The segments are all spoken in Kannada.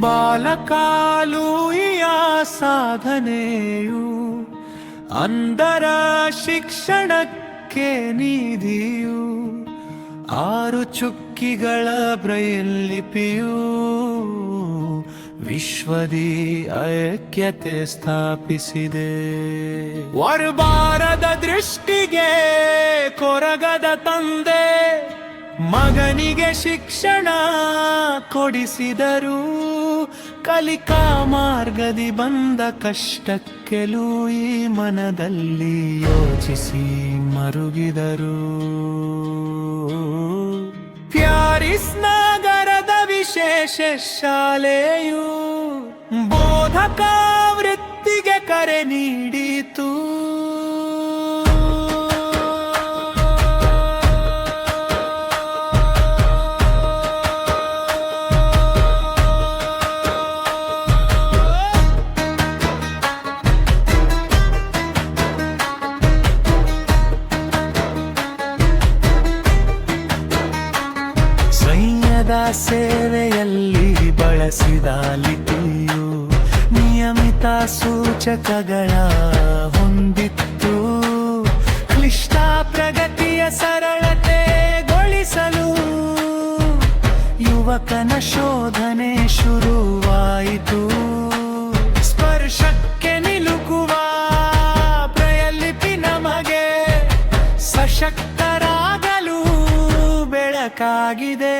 ಬಾಲಕಾಲುಯ ಸಾಧನೆಯು ಅಂದರ ಶಿಕ್ಷಣಕ್ಕೆ ನೀದಿಯು ಆರು ಚುಕ್ಕಿಗಳ ಬ್ರೈಲ್ ಲಿಪಿಯು ವಿಶ್ವದಿ ಐಕ್ಯತೆ ಸ್ಥಾಪಿಸಿದೆ. ವರಬಾರದ ದೃಷ್ಟಿಗೆ ಕೊರಗದ ತಂದೆ ಮಗನಿಗೆ ಶಿಕ್ಷಣ ಕೊಡಿಸಿದರು. ಕಲಿಕಾ ಮಾರ್ಗದಿ ಬಂದ ಕಷ್ಟಕ್ಕೆಲೂ ಈ ಮನದಲ್ಲಿ ಯೋಚಿಸಿ ಮರುಗಿದರು. ಪ್ಯಾರಿಸ್ ನಗರದ ವಿಶೇಷ ಶಾಲೆಯು ಬೋಧಕ ವೃತ್ತಿಗೆ ಕರೆ ನೀಡಿತು. ಸೇವೆಯಲ್ಲಿ ಬಳಸಿದ ಲಿಪಿಯು ನಿಯಮಿತ ಸೂಚಕಗಳ ಹೊಂದಿತ್ತು. ಕ್ಲಿಷ್ಟ ಪ್ರಗತಿಯ ಸರಳತೆಗೊಳಿಸಲು ಯುವಕನ ಶೋಧನೆ ಶುರುವಾಯಿತು. ಸ್ಪರ್ಶಕ್ಕೆ ನಿಲುಕುವ ಪ್ರಯಲಿಪಿ ನಮಗೆ ಸಶಕ್ತರಾಗಲು ಬೆಳಕಾಗಿದೆ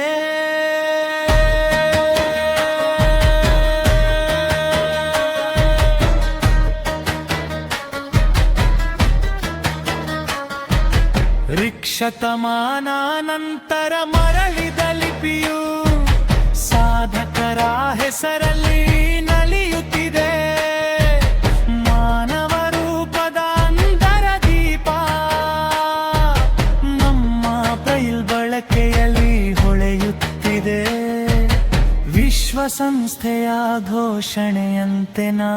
ರಿಕ್ಷತಮಾನ ನಂತರ ಮರಳಿದ ಲಿಪಿಯು ಸಾಧಕರ ಹೆಸರಲ್ಲಿ ವಿಶ್ವಸಂಸ್ಥೆಯ ಘೋಷಣೆಯಂತೆ ನಾ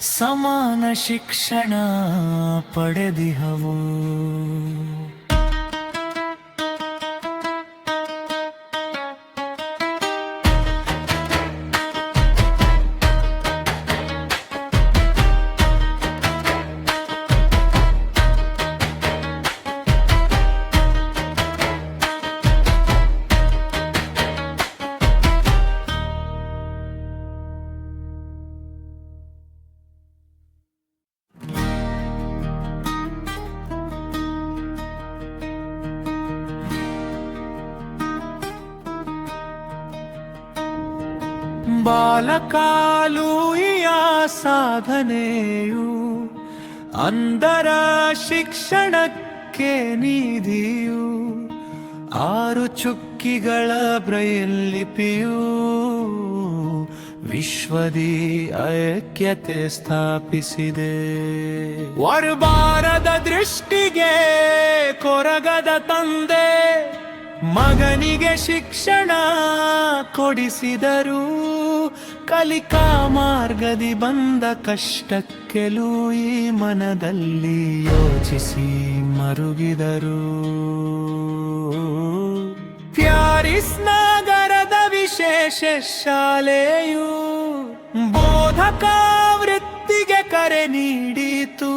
ಸಮಾನ ಶಿಕ್ಷಣ ಪಡೆದಿಹವು. ಬಾಲಕಾಲುಯ ಸಾಧನೆಯು ಅಂದರ ಶಿಕ್ಷಣಕ್ಕೆ ನೀಧಿಯು ಆರು ಚುಕ್ಕಿಗಳ ಬ್ರೈಲ್ ಲಿಪಿಯು ವಿಶ್ವದಿ ಐಕ್ಯತೆ ಸ್ಥಾಪಿಸಿದೆ. ವರಬಾರದ ದೃಷ್ಟಿಗೆ ಕೊರಗದ ತಂದೆ ಮಗನಿಗೆ ಶಿಕ್ಷಣ ಕೊಡಿಸಿದರು. ಕಲಿಕಾ ಮಾರ್ಗದಿ ಬಂದ ಕಷ್ಟಕ್ಕೆಲೂ ಈ ಮನದಲ್ಲಿ ಯೋಚಿಸಿ ಮರುಗಿದರು. ಪ್ಯಾರಿಸ್ ನಗರದ ವಿಶೇಷ ಶಾಲೆಯು ಬೋಧಕ ವೃತ್ತಿಗೆ ಕರೆ ನೀಡಿತು.